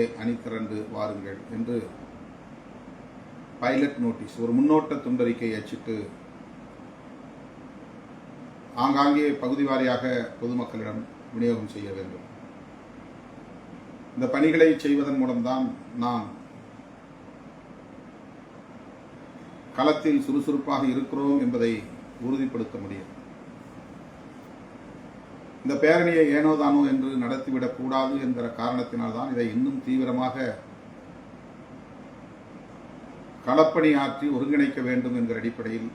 அணிதிரண்டு வாருங்கள் என்று pilot notice ஒரு முன்னோட்ட துண்டறிக்கை அச்சிட்டு ஆங்காங்கே பகுதி வாரியாக பொதுமக்களிடம் விநியோகம் செய்ய வேண்டும். இந்த பணிகளை செய்வதன் மூலம்தான் நாம் களத்தில் சுறுசுறுப்பாக இருக்கிறோம் என்பதை உறுதிப்படுத்த முடியும். இந்த பேரணியை ஏனோதானோ என்று நடத்திவிடக் கூடாது என்கிற காரணத்தினால்தான் இதை இன்னும் தீவிரமாக களப்பணி ஆற்றி ஒருங்கிணைக்க வேண்டும் என்கிற அடிப்படையில்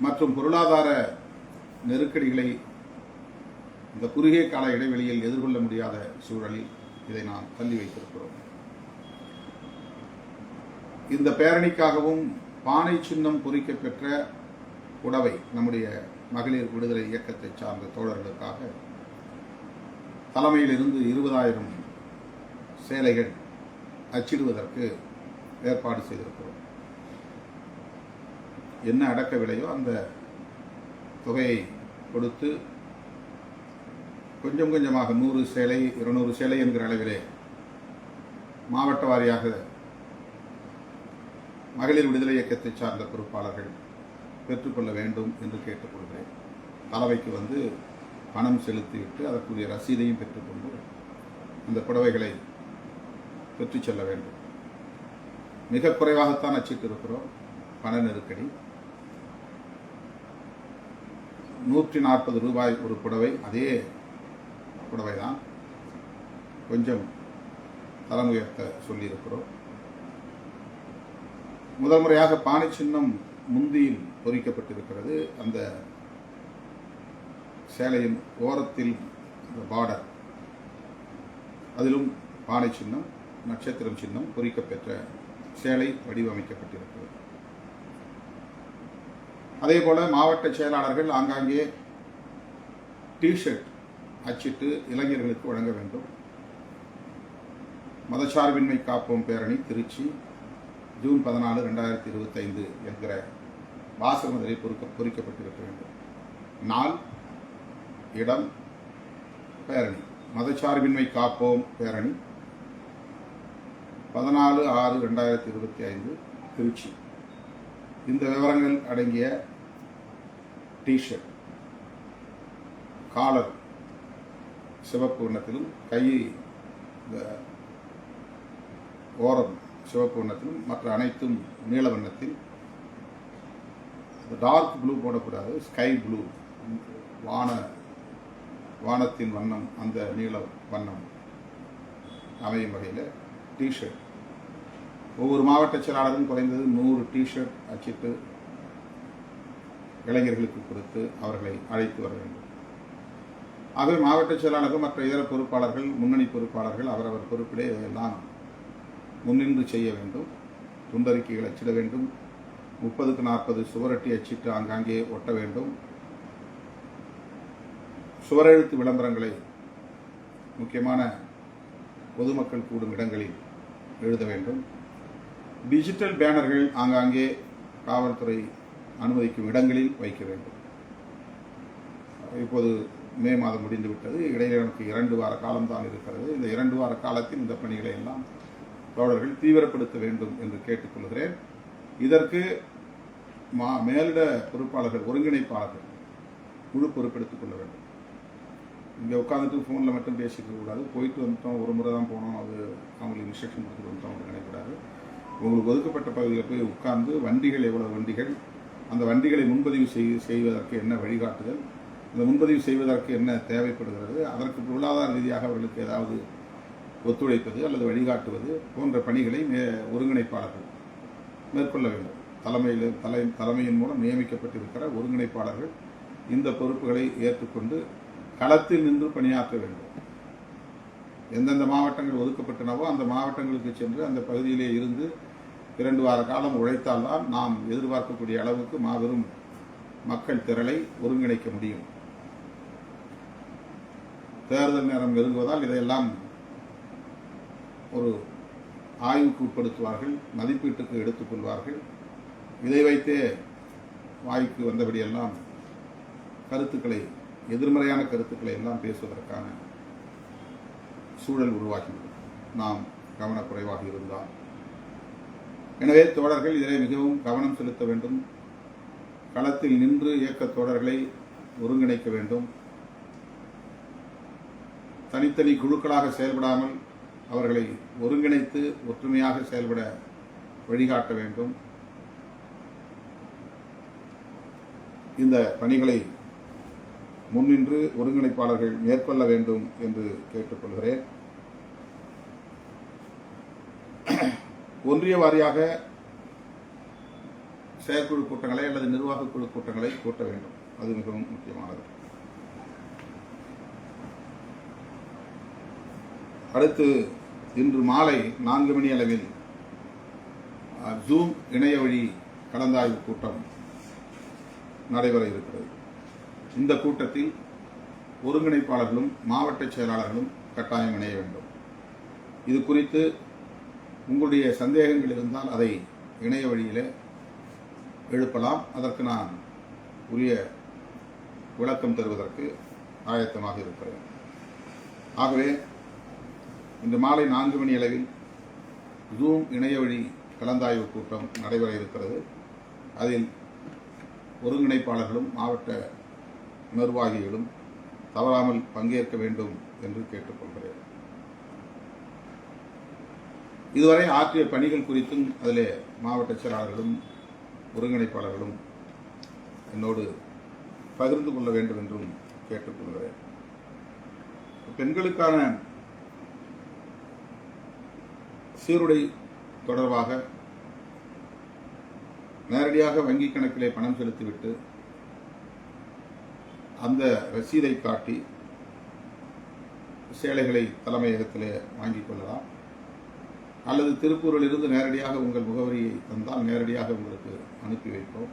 மற்றும் பொருளாதார நெருக்கடிகளை இந்த குறுகிய கால இடைவெளியில் எதிர்கொள்ள முடியாத சூழலில் இதை நாம் தள்ளி வைத்திருக்கிறோம். இந்த பேரணிக்காகவும் பானை சின்னம் பொறிக்கப்பெற்ற பெற்ற நம்முடைய மகளிர் விடுதலை இயக்கத்தை சார்ந்த தோழர்களுக்காக தலைமையிலிருந்து இருபதாயிரம் சேலைகள் அச்சிடுவதற்கு ஏற்பாடு செய்திருக்கிறோம். என்ன அடக்க விலையோ அந்த தொகையை கொடுத்து கொஞ்சம் கொஞ்சமாக நூறு சேலை இருநூறு சேலை என்கிற அளவிலே மாவட்ட வாரியாக மகளிர் விடுதலை இயக்கத்தை சார்ந்த பொறுப்பாளர்கள் பெற்றுக்கொள்ள வேண்டும் என்று கேட்டுக்கொள்கிறேன். கலவைக்கு வந்து பணம் செலுத்திவிட்டு அதற்குரிய ரசீதையும் பெற்றுக்கொண்டு அந்த புடவைகளை பெற்று செல்ல வேண்டும். மிக குறைவாகத்தான் அச்சிட்டு இருக்கிறோம் பண நெருக்கடி. நூற்றி நாற்பது ரூபாய் ஒரு புடவை அதே புடவை தான் கொஞ்சம் தரம் உயர்த்த சொல்லியிருக்கிறோம். முதல் முறையாக பானை சின்னம் முந்தியில் பொறிக்கப்பட்டிருக்கிறது. அந்த சேலையின் ஓரத்தில் அந்த பார்டர் அதிலும் பானை சின்னம் நட்சத்திரம் சின்னம் பொறிக்கப்பெற்ற சேலை வடிவமைக்கப்பட்டிருக்கிறது. அதே போல மாவட்ட செயலாளர்கள் ஆங்காங்கே டிஷர்ட் அச்சிட்டு இளைஞர்களுக்கு வழங்க வேண்டும். மதச்சார்பின்மை காப்போம் பேரணி திருச்சி ஜூன் பதினாலு ரெண்டாயிரத்தி இருபத்தைந்து என்கிற வாசகமதிலை பொறுக்க பொறிக்கப்பட்டிருக்க வேண்டும் நாள் இடம் பேரணி. மதச்சார்பின்மை காப்போம் பேரணி. பதினாலு ஆறு ரெண்டாயிரத்தி இருபத்தி ஐந்து திருச்சி. இந்த விவரங்கள் அடங்கிய டிஷர்ட் காலர் சிவப்பு வண்ணத்திலும் கை இந்த ஓரம் சிவப்பு வண்ணத்திலும் மற்ற அனைத்தும் நீல வண்ணத்தில். டார்க் ப்ளூ போடக்கூடாது ஸ்கை ப்ளூ வான வானத்தின் வண்ணம் அந்த நீல வண்ணம் அமையும் வகையில் டிஷர்ட் ஒவ்வொரு மாவட்ட செயலாளரும் குறைந்தது நூறு டிஷர்ட் அச்சிட்டு இளைஞர்களுக்கு கொடுத்து அவர்களை அழைத்து வர வேண்டும். ஆகவே மாவட்ட செயலாளர்கள் மற்ற இதர பொறுப்பாளர்கள் முன்னணி பொறுப்பாளர்கள் அவரவர் பொறுப்பிலே இதையெல்லாம் முன்னின்று செய்ய வேண்டும். துண்டறிக்கைகள் அச்சிட வேண்டும். முப்பதுக்கு நாற்பது சுவரட்டி அச்சிட்டு ஆங்காங்கே ஒட்ட வேண்டும். சுவரெழுத்து விளம்பரங்களை முக்கியமான பொதுமக்கள் கூடும் இடங்களில் எழுத வேண்டும். டிஜிட்டல் பேனர்கள் ஆங்காங்கே காவல்துறை அனுமதிக்கும் இடங்களில் வைக்க வேண்டும். இப்போது மே மாதம் முடிந்துவிட்டது. இடையில எனக்கு இரண்டு வார காலம்தான் இருக்கிறது. இந்த இரண்டு வார காலத்தில் இந்த பணிகளை எல்லாம் தோழர்கள் தீவிரப்படுத்த வேண்டும் என்று கேட்டுக்கொள்கிறேன். இதற்கு மா மேலிட பொறுப்பாளர்கள் ஒருங்கிணைப்பாளர்கள் முழு பொறுப்பெடுத்துக் கொள்ள வேண்டும். இங்கே உட்காந்துட்டு ஃபோனில் மட்டும் பேசிக்க கூடாது. போயிட்டு வந்துட்டோம் ஒரு முறை தான் போனோம் அது அவங்களுக்கு இன்ஸ்ட்ரக்ஷன் கொடுத்துட்டு வந்துட்டோம் அப்படின்னு நினைக்கூடாது உங்களுக்கு ஒதுக்கப்பட்ட பகுதியில் போய் உட்கார்ந்து வண்டிகள் எவ்வளோ வண்டிகள் அந்த வண்டிகளை முன்பதிவு செய் செய்வதற்கு என்ன வழிகாட்டுதல் இந்த முன்பதிவு செய்வதற்கு என்ன தேவைப்படுகிறது அதற்கு பொருளாதார ரீதியாக அவர்களுக்கு ஏதாவது ஒத்துழைப்பது அல்லது வழிகாட்டுவது போன்ற பணிகளை மே ஒருங்கிணைப்பாளர்கள் மேற்கொள்ள வேண்டும். தலைமையில் தலை தலைமையின் மூலம் நியமிக்கப்பட்டிருக்கிற ஒருங்கிணைப்பாளர்கள் இந்த பொறுப்புகளை ஏற்றுக்கொண்டு களத்தில் நின்று பணியாற்ற வேண்டும். எந்தெந்த மாவட்டங்கள் ஒதுக்கப்பட்டனவோ அந்த மாவட்டங்களுக்கு சென்று அந்த பகுதியிலே இருந்து இரண்டு வார காலம் உழைத்தால்தான் நாம் எதிர்பார்க்கக்கூடிய அளவுக்கு மாபெரும் மக்கள் திரளை ஒருங்கிணைக்க முடியும். தேர்தல் நேரம் நெருங்குவதால் இதையெல்லாம் ஒரு ஆய்வுக்கு உட்படுத்துவார்கள் மதிப்பீட்டுக்கு எடுத்துக்கொள்வார்கள் இதை வைத்தே வாய்க்கு வந்தபடியெல்லாம் கருத்துக்களை எதிர்மறையான கருத்துக்களை எல்லாம் பேசுவதற்கான சூழல் உருவாகிவிடும். நாம் கவனக்குறைவாக இருந்தால். எனவே தோழர்கள் இதிலே மிகவும் கவனம் செலுத்த வேண்டும். களத்தில் நின்று இயக்க தோழர்களை ஒருங்கிணைக்க வேண்டும். தனித்தனி குழுக்களாக செயல்படாமல் அவர்களை ஒருங்கிணைத்து ஒற்றுமையாக செயல்பட வழிகாட்ட வேண்டும். இந்த பணிகளை முன்னின்று ஒருங்கிணைப்பாளர்கள் மேற்கொள்ள வேண்டும் என்று கேட்டுக்கொள்கிறேன். ஒன்றிய வாரியாக செயற்குழு கூட்டங்களை அல்லது நிர்வாக குழு கூட்டங்களை கூட்ட வேண்டும். அது மிகவும் முக்கியமானது. அடுத்து இன்று மாலை நான்கு மணி அளவில் ஜூம் இணைய வழி கலந்தாய்வு கூட்டம் நடைபெற இருக்கிறது. இந்த கூட்டத்தில் ஒருங்கிணைப்பாளர்களும் மாவட்ட செயலாளர்களும் கட்டாயம் இணைய வேண்டும். இது குறித்து உங்களுடைய சந்தேகங்கள் இருந்தால் அதை இணைய வழியிலே எழுப்பலாம். அதற்கு நான் உரிய விளக்கம் தருவதற்கு ஆயத்தமாக இருக்கிறேன். ஆகவே இன்று மாலை நான்கு மணி அளவில் ஜூம் இணைய வழி கலந்தாய்வு கூட்டம் நடைபெற இருக்கிறது. அதில் ஒருங்கிணைப்பாளர்களும் மாவட்ட நிர்வாகிகளும் தவறாமல் பங்கேற்க வேண்டும் என்று கேட்டுக்கொள்கிறேன். இதுவரை ஆற்றிய பணிகள் குறித்தும் அதில் மாவட்ட செயலாளர்களும் ஒருங்கிணைப்பாளர்களும் என்னோடு பகிர்ந்து கொள்ள வேண்டும் என்றும் கேட்டுக்கொள்கிறேன். பெண்களுக்கான சீருடை தொடர்பாக நேரடியாக வங்கி கணக்கிலே பணம் செலுத்திவிட்டு அந்த ரசீதை காட்டி சேலைகளை தலைமையகத்திலே வாங்கிக் கொள்ளலாம். அல்லது திருப்பூரில் இருந்து நேரடியாக உங்கள் முகவரியை தந்தால் நேரடியாக உங்களுக்கு அனுப்பி வைப்போம்.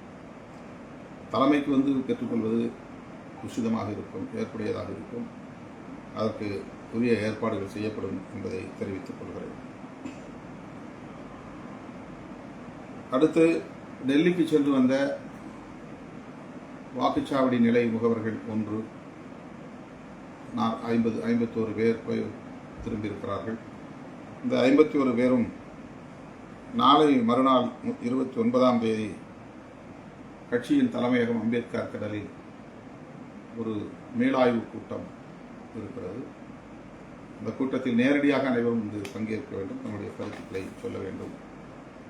தலைமைக்கு வந்து பெற்றுக்கொள்வது உசிதமாக இருக்கும் ஏற்புடையதாக இருக்கும். அதற்கு உரிய ஏற்பாடுகள் செய்யப்படும் என்பதை தெரிவித்துக் கொள்கிறேன். அடுத்து டெல்லிக்கு சென்று வந்த வாக்குச்சாவடி நிலை முகவர்கள் ஒன்று. நான் ஐம்பது ஐம்பத்தோரு பேர் போய் திரும்பியிருக்கிறார்கள். இந்த ஐம்பத்தி ஒரு பேரும் நாளை மறுநாள் இருபத்தி ஒன்பதாம் தேதி கட்சியின் தலைமையகம் அம்பேத்கர் கடலில் ஒரு மேலாய்வு கூட்டம் இருக்கிறது. இந்த கூட்டத்தில் நேரடியாக அனைவரும் வந்து பங்கேற்க வேண்டும். நம்முடைய கருத்துக்களை சொல்ல வேண்டும்.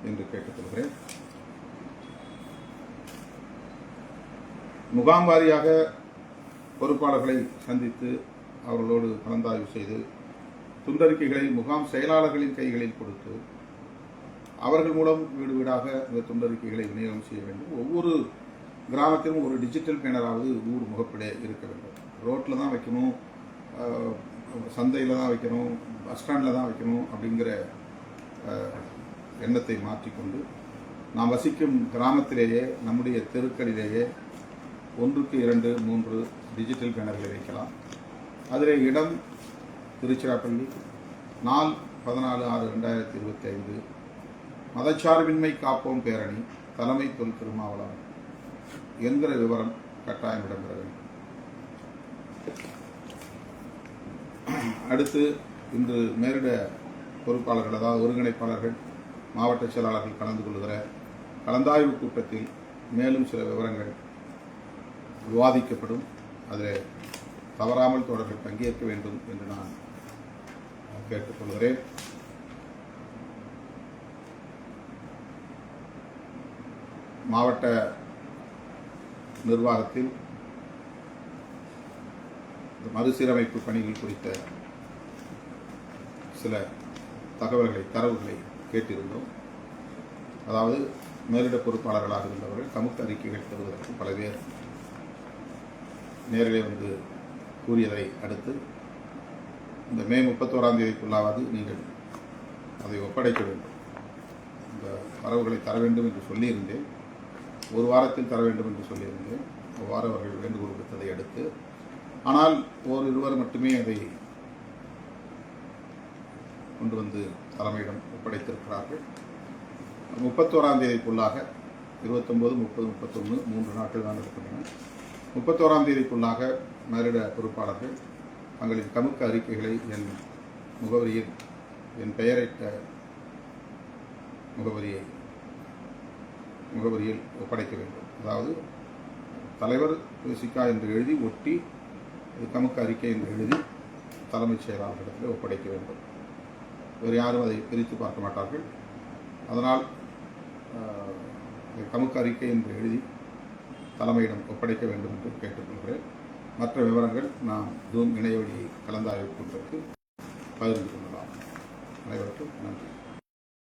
என்று கேட்டுக்கொள்கிறேன். முகாம் வாரியாக பொறுப்பாளர்களை சந்தித்து அவர்களோடு கலந்தாய்வு செய்து துண்டறிக்கைகளை முகாம் செயலாளர்களின் கைகளில் கொடுத்து அவர்கள் மூலம் வீடு வீடாக இந்த துண்டறிக்கைகளை விநியோகம் செய்ய வேண்டும். ஒவ்வொரு கிராமத்திலும் ஒரு டிஜிட்டல் பேனராவது ஊர் முகப்பிலே இருக்க வேண்டும். ரோட்டில் தான் வைக்கணும் சந்தையில் தான் வைக்கணும் பஸ் ஸ்டாண்டில் தான் வைக்கணும் அப்படிங்கிற எண்ணத்தை மாற்றிக்கொண்டு நாம் வசிக்கும் கிராமத்திலேயே நம்முடைய தெருக்களிலேயே ஒன்றுக்கு இரண்டு மூன்று டிஜிட்டல் பேனர்களை வைக்கலாம். அதில் இடம் திருச்சிராப்பள்ளி நாள் பதினாலு ஆறு ரெண்டாயிரத்தி இருபத்தி ஐந்து மதச்சார்பின்மை காப்போம் பேரணி தலைமை தொல் திருமாவளவன் என்கிற விவரம் கட்டாயம் இடம்பெற வேண்டும். அடுத்து இன்று மேரிட பொறுப்பாளர்கள் அதாவது ஒருங்கிணைப்பாளர்கள் மாவட்ட செயலாளர்கள் கலந்து கொள்கிற கலந்தாய்வு கூட்டத்தில் மேலும் சில விவரங்கள் விவாதிக்கப்படும். அதில் தவறாமல் தொடர்கள் பங்கேற்க வேண்டும் என்று நான் கேட்டுக்கொள்கிறேன். மாவட்ட நிர்வாகத்தில் இந்த மறுசீரமைப்பு பணிகள் குறித்த சில தகவல்களை தரவுகளை கேட்டிருந்தோம். அதாவது மேலிட பொறுப்பாளர்களாக இருந்தவர்கள் சமூக அறிக்கைகள் தருவதற்கு பல பேர் நேரிலே வந்து கூறியதை அடுத்து இந்த மே முப்பத்தோராம் தேதிக்குள்ளாவது நீங்கள் அதை ஒப்படைக்க வேண்டும். இந்த வரவுகளை தர வேண்டும் என்று சொல்லியிருந்தேன். ஒரு வாரத்தில் தர வேண்டும் என்று சொல்லியிருந்தேன். அவ்வாறு அவர்கள் வேண்டுகோள் விடுத்ததை அடுத்து ஆனால் ஓர் இருவர் மட்டுமே அதை கொண்டு வந்து தலைமையிடம் ஒப்படைத்திருக்கிறார்கள். முப்பத்தோராம் தேதிக்குள்ளாக இருபத்தொம்போது முப்பது முப்பத்தொன்று மூன்று நாட்கள் தான் இருக்கின்றன. முப்பத்தோராம் தேதிக்குள்ளாக மேலிட பொறுப்பாளர்கள் தங்களின் கமுக்க அறிக்கைகளை என் முகவரியில் என் பெயரிட்ட முகவரியை முகவரியில் ஒப்படைக்க வேண்டும். அதாவது தலைவர் சிக்கா என்று எழுதி ஒட்டி இது கமுக்க அறிக்கை என்று எழுதி தலைமைச் செயலாளரிடத்தில் ஒப்படைக்க வேண்டும். வேறு யாரும் அதை பிரித்து பார்க்க மாட்டார்கள். அதனால் கமுக்கு கமுக்க அறிக்கை என்று எழுதி தலைமையிடம் ஒப்படைக்க வேண்டும் என்று கேட்டுக்கொள்கிறேன். மற்ற விவரங்கள் நாம் ஜூம் இணையவழி கலந்தாய்வு கூட்டத்தில் பகிர்ந்து கொள்ளலாம். அனைவருக்கும் நன்றி.